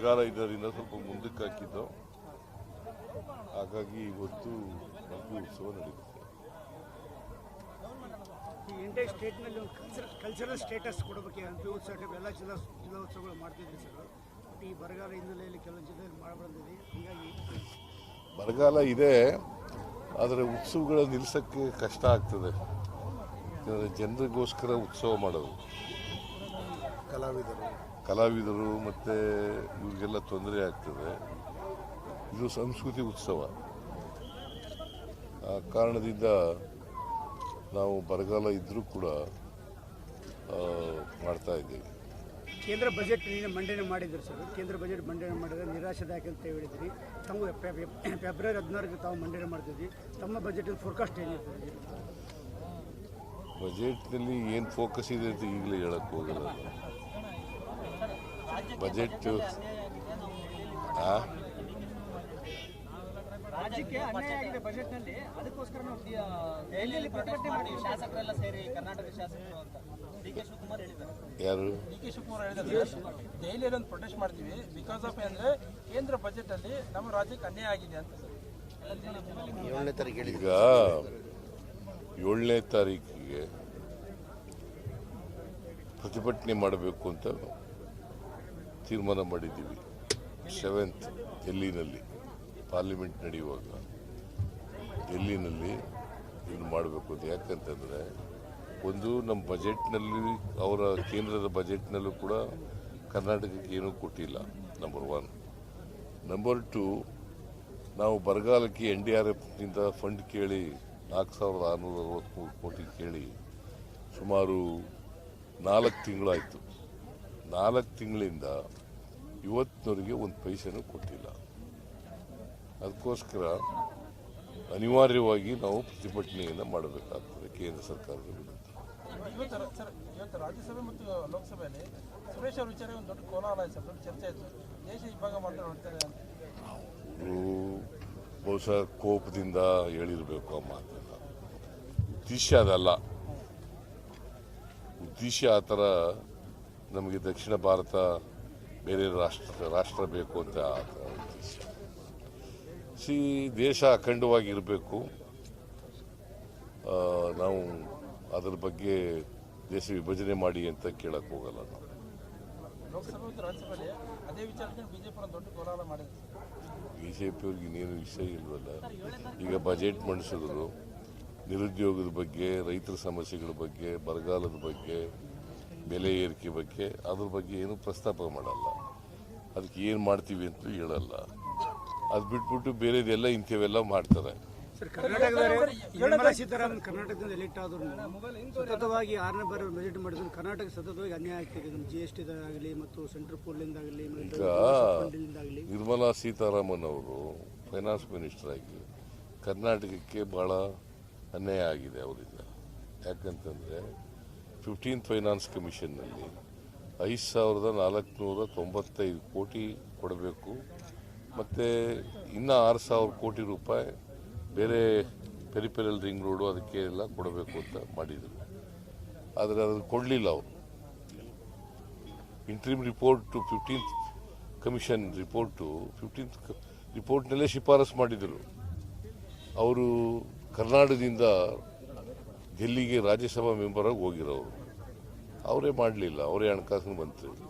ಬರಗಾಲ ಇದರಿಂದ ಸ್ವಲ್ಪ ಮುಂದಕ್ಕೆ ಹಾಕಿದ್ದು ಹಾಗಾಗಿ ಇವತ್ತು ಮಲ್ಪೆ ಉತ್ಸವ ನಡೀತದೆ. ಈ ಇಂಡಿಯಾ ಸ್ಟೇಟ್ನಲ್ಲಿ ಒಂದು ಕಲ್ಚರ್ ಕಲ್ಚರಲ್ ಸ್ಟೇಟಸ್ ಕೊಡಬೇಕು ಹಂಪಿ ಉತ್ಸವ ಎಲ್ಲ ಜಿಲ್ಲಾ ಜಿಲ್ಲೋತ್ಸವಗಳು ಮಾಡ್ತಿದ್ದೀವಿ ಸರ್. ಬಟ್ ಈ ಬರಗಾಲ ಹಿನ್ನೆಲೆಯಲ್ಲಿ ಕೆಲವು ಜಿಲ್ಲೆಯಲ್ಲಿ ಮಾಡಬಾರ್ದಿದೆ ಹೀಗಾಗಿ ಬರಗಾಲ ಇದೆ ಆದರೆ ಉತ್ಸವಗಳ ನಿಲ್ಲಿಸೋಕ್ಕೆ ಕಷ್ಟ ಆಗ್ತದೆ. ಜನರಿಗೋಸ್ಕರ ಉತ್ಸವ ಮಾಡೋದು. ಕಲಾವಿದರು. ಕಲಾವಿದರು ಮತ್ತು ಇವ್ರಿಗೆಲ್ಲ ತೊಂದರೆ ಆಗ್ತದೆ. ಇದು ಸಂಸ್ಕೃತಿ ಉತ್ಸವ. ಆ ಕಾರಣದಿಂದ ನಾವು ಬರಗಾಲ ಇದ್ದರೂ ಕೂಡ ಮಾಡ್ತಾ ಇದ್ದೀವಿ. ಕೇಂದ್ರ ಬಜೆಟ್ ನೀನು ಮಂಡನೆ ಮಾಡಿದ್ರು ಸರ್. ಕೇಂದ್ರ ಬಜೆಟ್ ಮಂಡನೆ ಮಾಡಿದ್ರೆ ನಿರಾಶೆದಾಯಕ ಅಂತ ಹೇಳಿದ್ರಿ. ತಮ್ಮ ಫೆಬ್ರವರಿ ಹದಿನಾರಕ್ಕೆ ತಾವು ಮಂಡನೆ ಮಾಡ್ತಿದ್ವಿ ತಮ್ಮ ಬಜೆಟ್ ಫೋರ್ಕಾಸ್ಟ್ ಏನಿರ್ತದೆ ಬಜೆಟ್ನಲ್ಲಿ ಏನು ಫೋಕಸ್ ಇದೆ ಅಂತ ಈಗಲೇ ಹೇಳಕ್ಕೆ ಹೋಗಲ್ಲ. ಬಜೆಟ್ ಆ? ರಾಜ್ಯಕ್ಕೆ ಅನ್ಯಾಯ ಆಗಿದೆ ಬಜೆಟ್ನಲ್ಲಿ ಅದಕ್ಕೋಸ್ಕರ ನಾವು ದೆಹಲಿಯಲ್ಲಿ ಪ್ರೊಟೆಸ್ಟ್ ಮಾಡಿ ಶಾಸಕರೆಲ್ಲ ಸೇರಿ ಕರ್ನಾಟಕ ಶಾಸಕರು ಅಂತ. ಡಿ ಕೆ ಶಿವಕುಮಾರ್ ಹೇಳಿದ್ದಾರೆ. ಯಾರು? ದೆಹಲಿಯಲ್ಲಿ ಒಂದು ಪ್ರೊಟೆಸ್ಟ್ ಮಾಡ್ತೀವಿ. ಬಿಕಾಸ್ ಆಫ್ ಅಂದ್ರೆ ಕೇಂದ್ರ ಬಜೆಟ್ ಅಲ್ಲಿ ನಮ್ಮ ರಾಜ್ಯಕ್ಕೆ ಅನ್ಯಾಯ ಆಗಿದೆ ಅಂತ. ಏಳನೇ ತಾರೀಕು ಹೇಳಿ ಈಗ ಏಳನೇ ತಾರೀಕಿಗೆ ಪ್ರತಿಭಟನೆ ಮಾಡಬೇಕು ಅಂತ ತೀರ್ಮಾನ ಮಾಡಿದ್ದೀವಿ. ಸೆವೆಂತ್ ಡೆಲ್ಲಿನಲ್ಲಿ ಪಾರ್ಲಿಮೆಂಟ್ ನಡೆಯುವಾಗ. ಡೆಲ್ಲಿನಲ್ಲಿ ಇದನ್ನು ಮಾಡಬೇಕು ಅಂತ? ಯಾಕಂತಂದರೆ ಒಂದು ನಮ್ಮ ಬಜೆಟ್ನಲ್ಲಿ, ಅವರ ಕೇಂದ್ರದ ಬಜೆಟ್ನಲ್ಲೂ ಕೂಡ ಕರ್ನಾಟಕಕ್ಕೆ ಏನೂ ಕೊಟ್ಟಿಲ್ಲ ನಂಬರ್ ಒನ್ ನಂಬರ್ ಟು ನಾವು ಬರಗಾಲಕ್ಕೆ ಎನ್ ಡಿ ಆರ್ ಎಫ್ನಿಂದ ಫಂಡ್ ಕೇಳಿ ನಾಲ್ಕು ಸಾವಿರದ ಆರುನೂರ ಅರವತ್ತ್ಮೂರು ಕೋಟಿ ಕೇಳಿ ಸುಮಾರು ನಾಲ್ಕು ತಿಂಗಳಾಯಿತು. ನಾಲ್ಕು ತಿಂಗಳಿಂದ ಇವತ್ತಿನವರಿಗೆ ಒಂದು ಪೈಸೆನೂ ಕೊಟ್ಟಿಲ್ಲ. ಅದಕ್ಕೋಸ್ಕರ ಅನಿವಾರ್ಯವಾಗಿ ನಾವು ಪ್ರತಿಭಟನೆಯನ್ನು ಮಾಡಬೇಕಾಗ್ತದೆ ಕೇಂದ್ರ ಸರ್ಕಾರದ ವಿರುದ್ಧ. ಇವತ್ತು ರಾಜ್ಯಸಭೆ ಮತ್ತು ಲೋಕಸಭೆಯಲ್ಲಿ ಸುರೇಶ್ ಅವರ ವಿಚಾರ ಒಂದು ದೊಡ್ಡ ಕೋಲಾಹಲ ಸರ್ ದೊಡ್ಡ ಚರ್ಚೆ ಆಯಿತು. ದೇಶ ಇಬ್ಬಾಗ ಮಾಡ್ತಾರೆ ನೋಡ್ತಾರೆ ಅವರು ಬಹುಶಃ ಕೋಪದಿಂದ ಹೇಳಿರಬೇಕು ಆ ಮಾತನ್ನ. ಉದ್ದೇಶ ಅದಲ್ಲ. ಉದ್ದೇಶ ಆ ಥರ ನಮಗೆ ದಕ್ಷಿಣ ಭಾರತ ಬೇರೆ ರಾಷ್ಟ್ರ ರಾಷ್ಟ್ರ ಬೇಕು ಅಂತ ಉದ್ದೇಶ. ಸಿ ದೇಶ ಅಖಂಡವಾಗಿರಬೇಕು ನಾವು ಅದರ ಬಗ್ಗೆ ದೇಶ ವಿಭಜನೆ ಮಾಡಿ ಅಂತ ಕೇಳಕ್ಕೆ ಹೋಗಲ್ಲ ನಾವು. ಬಿ ಜೆ ಪಿಯವ್ರಿಗೆ ಇನ್ನೇನು ವಿಷಯ ಇಲ್ವಲ್ಲ. ಈಗ ಬಜೆಟ್ ಮಂಡಿಸಿದ್ರು. ನಿರುದ್ಯೋಗದ ಬಗ್ಗೆ ರೈತರ ಸಮಸ್ಯೆಗಳ ಬಗ್ಗೆ ಬರಗಾಲದ ಬಗ್ಗೆ ಬೆಲೆ ಏರಿಕೆ ಬಗ್ಗೆ ಅದ್ರ ಬಗ್ಗೆ ಏನು ಪ್ರಸ್ತಾಪ ಮಾಡಲ್ಲ. ಅದಕ್ಕೆ ಏನು ಮಾಡ್ತೀವಿ ಅಂತ ಹೇಳಲ್ಲ. ಅದು ಬಿಟ್ಬಿಟ್ಟು ಬೇರೆದೆಲ್ಲ ಇಂಥವೆಲ್ಲ ಮಾಡ್ತಾರೆ. ನಿರ್ಮಲಾ ಸೀತಾರಾಮನ್ ಕರ್ನಾಟಕದಿಂದ ಎಲೆಕ್ಟ್ ಆದ್ರು ಸತತವಾಗಿ ಆರನೇ ಬಾರಿ ಬಜೆಟ್ ಮಾಡಿದ್ರು. ಕರ್ನಾಟಕ ಸತತವಾಗಿ ಅನ್ಯಾಯ ಆಗ್ತಿದೆ. ಜಿ ಎಸ್ ಟಿದಾಗಲಿ ಮತ್ತು ಸೆಂಟ್ರಲ್ ಈಗ ಫಂಡಿಂದಾಗಲಿ ನಿರ್ಮಲಾ ಸೀತಾರಾಮನ್ ಅವರು ಫೈನಾನ್ಸ್ ಮಿನಿಸ್ಟರ್ ಆಗಿ ಕರ್ನಾಟಕಕ್ಕೆ ಬಹಳ ಅನ್ಯಾಯ ಆಗಿದೆ ಅವರಿಂದ. ಯಾಕಂತಂದರೆ ಫಿಫ್ಟೀನ್ತ್ ಫೈನಾನ್ಸ್ ಕಮಿಷನ್ನಲ್ಲಿ ಐದು ಸಾವಿರದ ನಾಲ್ಕುನೂರ ತೊಂಬತ್ತೈದು ಕೋಟಿ ಕೊಡಬೇಕು. ಮತ್ತು ಇನ್ನೂ ಆರು ಸಾವಿರ ಕೋಟಿ ರೂಪಾಯಿ ಬೇರೆ ಪೆರಿಪೆರಲ್ ರಿಂಗ್ ರೋಡು ಅದಕ್ಕೆ ಎಲ್ಲ ಕೊಡಬೇಕು ಅಂತ ಮಾಡಿದರು. ಆದರೆ ಅದನ್ನು ಕೊಡಲಿಲ್ಲ ಅವರು. Interim report to fifteenth commission report fifteenth ರಿಪೋರ್ಟ್ನಲ್ಲೇ ಶಿಫಾರಸು ಮಾಡಿದರು. ಅವರು ಕರ್ನಾಟಕದಿಂದ ಡೆಲ್ಲಿಗೆ ರಾಜ್ಯಸಭಾ ಮೆಂಬರಾಗಿ ಹೋಗಿರೋರು. ಅವರೇ ಮಾಡಲಿಲ್ಲ ಅವರೇ ಹಣಕಾಸಿನ ಮಂತ್ರಿ.